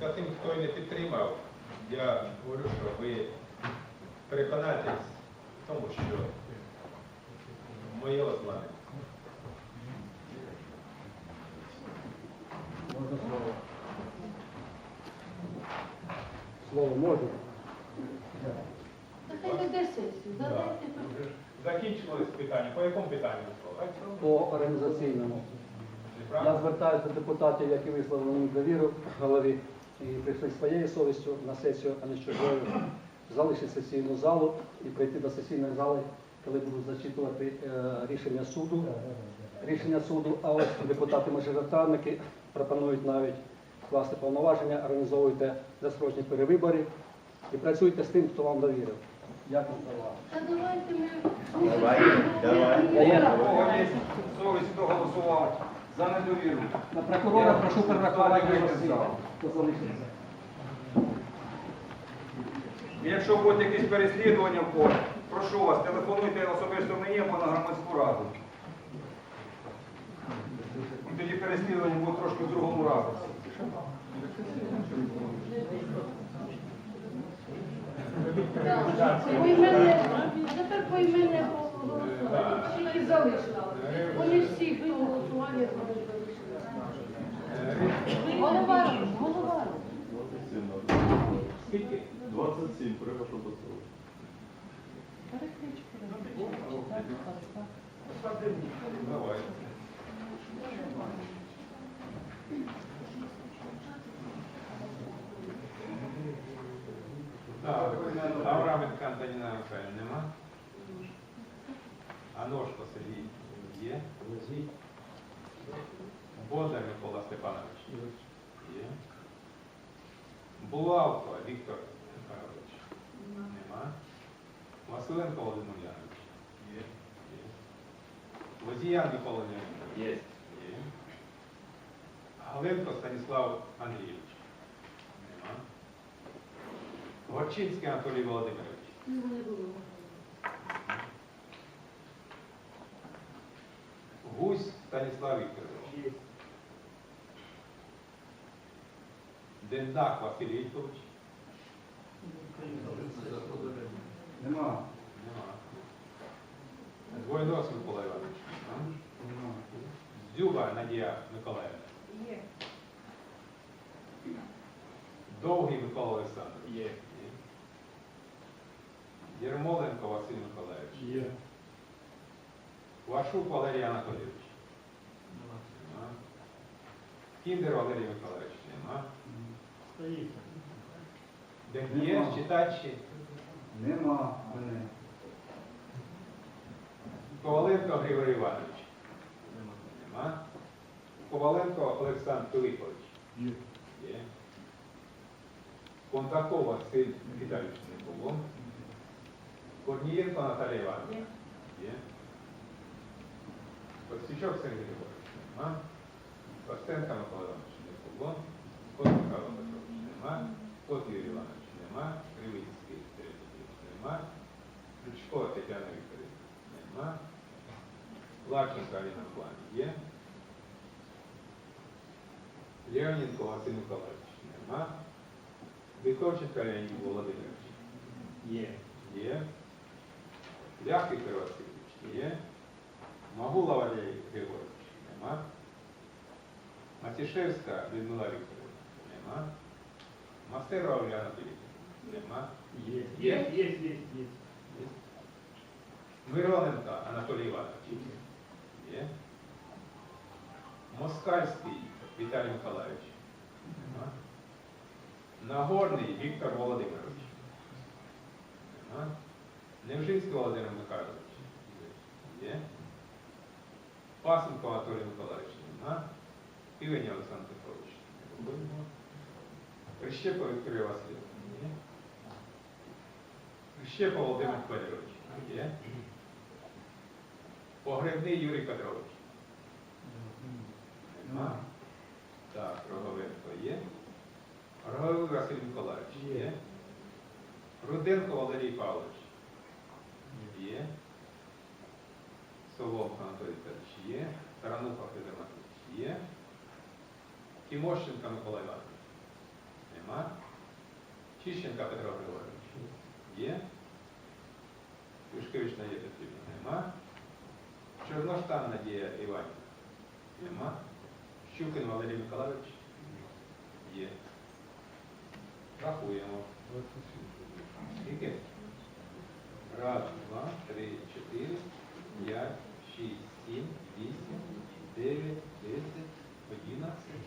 За тим, хто і не підтримав, я говорю, що ви переконайтесь в тому, що моє озване. Можна слово? Слово можна? Закінчилось питання. По якому питанню слово? По організаційному. Я звертаюся до депутатів, які висловили мені довіру голові і прийшли своєю совістю на сесію, а не з чужою, залишити сесійну залу і прийти до сесійної зали, коли будуть зачитувати е, рішення суду. Рішення суду, а ось депутати-мажоритарники пропонують навіть скласти повноваження, організовуйте засрочні перевибори і працюйте з тим, хто вам довірив. Як вам давайте ми... Давай, давай. Дає. Кого є совість, хто голосував за недовіру? На прокурора прошу перерахувати голоси. Хто? Якщо будуть якісь переслідування в когось, прошу вас, телефонуйте особисто мені або на громадську раду. І Тоді переслідування буде трошки в другому ракурсі. А тепер поіменне голосування. Ще їх залишили. Вони всі голосування залишили. Голова, голова. Скільки? 27, треба, щоб було. Давай. Так, Авраменка Антоніна Михайлівна нема. Аношко Сергій є. Бодар Микола Степанович є. Булавко Віктор Михайлович нема. Василенко Володимир Янович є. Є. Лозіян Микола Леонідович Є. Є. Галенко Станіслав Андрійович. Нема. Горчинський Анатолій Володимирович. Не було. Станіслав Вікторович. Дендак Василь Вікторович. Нема. Нема. Двойнос Микола Іванович. Дзюба Надія Миколаївна. Є. Довгий Микола Олександрович. Є. Єрмоленко Василь Миколаївич. Є. Вашук Валерій Анатолійович. Нема. Кіндер Валерій Миколаївич. Нема. Стоїть. Денгєш, читачі. Нема мене. Коваленко Григорій Іванович. Нема. Коваленко Олександр Филиппович. Є. Є. Кондаков Василь Віталійович не було. Корнієнко Наталія Івановна. Є. Костючок Сергій Григорович. Нема. Костенко Микола Іванович не було. Кот Михайло Петрович нема. Кот Юрій Іванович нема. Кривицький Сергій Петрович нема. Ключко Тетяна Вікторівна нема. Ларченко Аліна Миколаївна є. Леоненко Василь Миколаївич нема. Віковченко Леонід Володимирович Є. є. Лях Віктор Васильович є. Магула Валерій Григорович нема. Матішевська Людмила Вікторівна нема. Мастерова Оляна Філіпівна нема. Є. Є. Є. Є. Є. Мироненко Анатолій Іванович є. Москальський Віталій Миколаївич нема. Нагорний Віктор Володимирович нема. Невжинський Володимир Михайлович є. Пасенко Анатолій Миколаївич нема. Півень Олександр Петрович. Прищепа Вікторія Васильівна. Прищепа Володимир Федорович є. Погребний Юрій Петрович. Нема. Так, Роговенко є. Роговий Василь Миколаївич є. Руденко Валерій Павлович є. Соломка Анатолій Петрович є. Тарануха Федор Матвійович є. Тимощенко Микола Іванович Нема. Чищенка Петро Григорович. Є. Юшкевич Надія Петрівна. Нема. Чорноштан Надія Іванівна. Нема. Щукин Валерій Миколаївич. Є. Рахуємо. Скільки? Раз, два, три, чотири, п'ять, шість, сім, вісім, дев'ять, десять, одинадцять,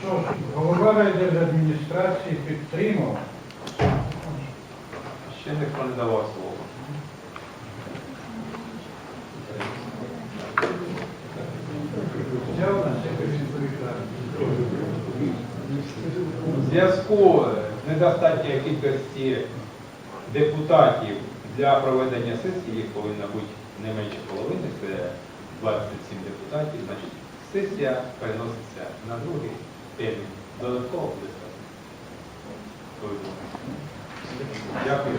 Що ж, голова райдержадміністрації підтримав. Ще ніхто не давав слово. Взяв на себе. У зв'язку з недостатньою кількості депутатів для проведення сесії, їх повинно бути не менше половини, це 27 депутатів, значить сесія переноситься на другий термін. Додатково буде сказано. Дякую.